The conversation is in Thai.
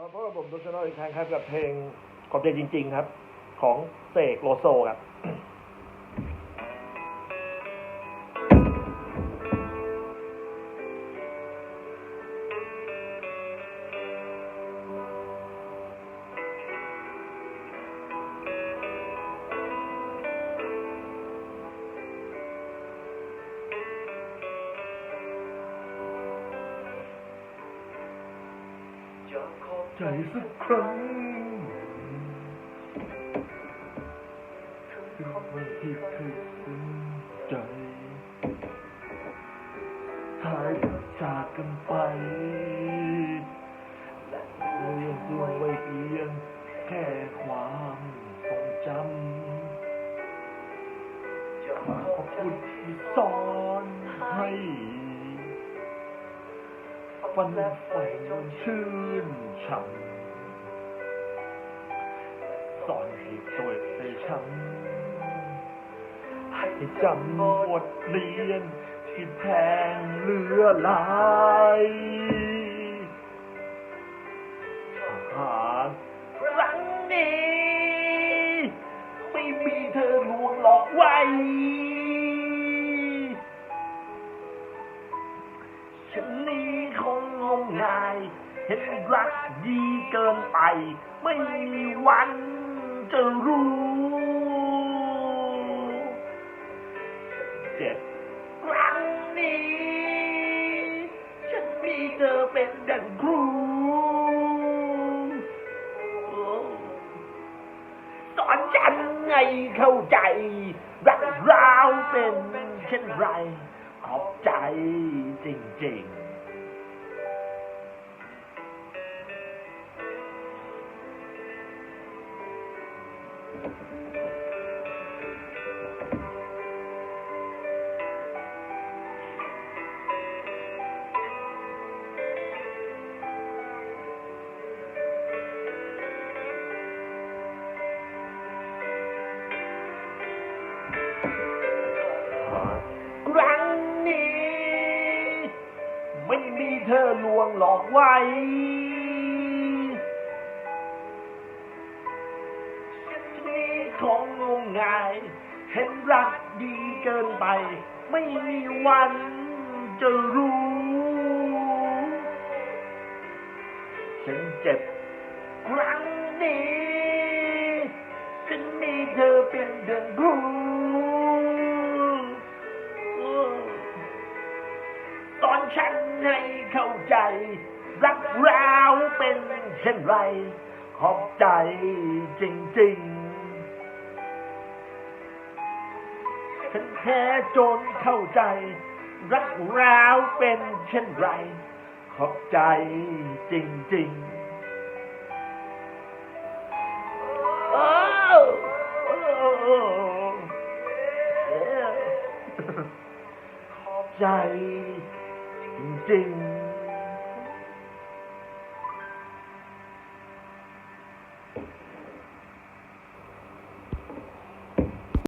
กลับมาพบบผมดุชนลอีกครั้งครับกับเพลงขอบใจจริง ๆ ครับ ของเสกโลโซครับ ใจสักครั้งคือวันที่เคยซึ้งใจท้ายจากกันไปเรายังตัวไว้เพียงแค่ความทรงจำขอบคุณที่สอนให้ ฟันไฟจนชื่นช่ำสอนให้ตัวในฉันให้จำบทเรียนที่แพงเหลือหลายหากครั้งนี้ ไม่มีเธอลวงหลอกไว้ งงมงาย เห็นรักดีเกินไป ไม่มีวันจะรู้เจ็บครั้งนี้ ฉันมีเธอเป็นดังครูสอนฉันให้เข้าใจ รักเราเป็นเช่นไรขอบใจจริงๆ ไม่มีเธอลวงหลอกไว้ งาย เห็นรักดีเกินไป ไม่มีวันจะรู้ฉันเจ็บครั้งนี้ฉันมีเธอเป็นเดือนรู้ตอนฉันให้เข้าใจ รักเราเป็นเช่นไรขอบใจจริงๆ ฉันแค่จนเข้าใจ รักเราเป็นเช่นไร ขอบใจจริงๆโอ้โอ้ขอบใจจริงๆ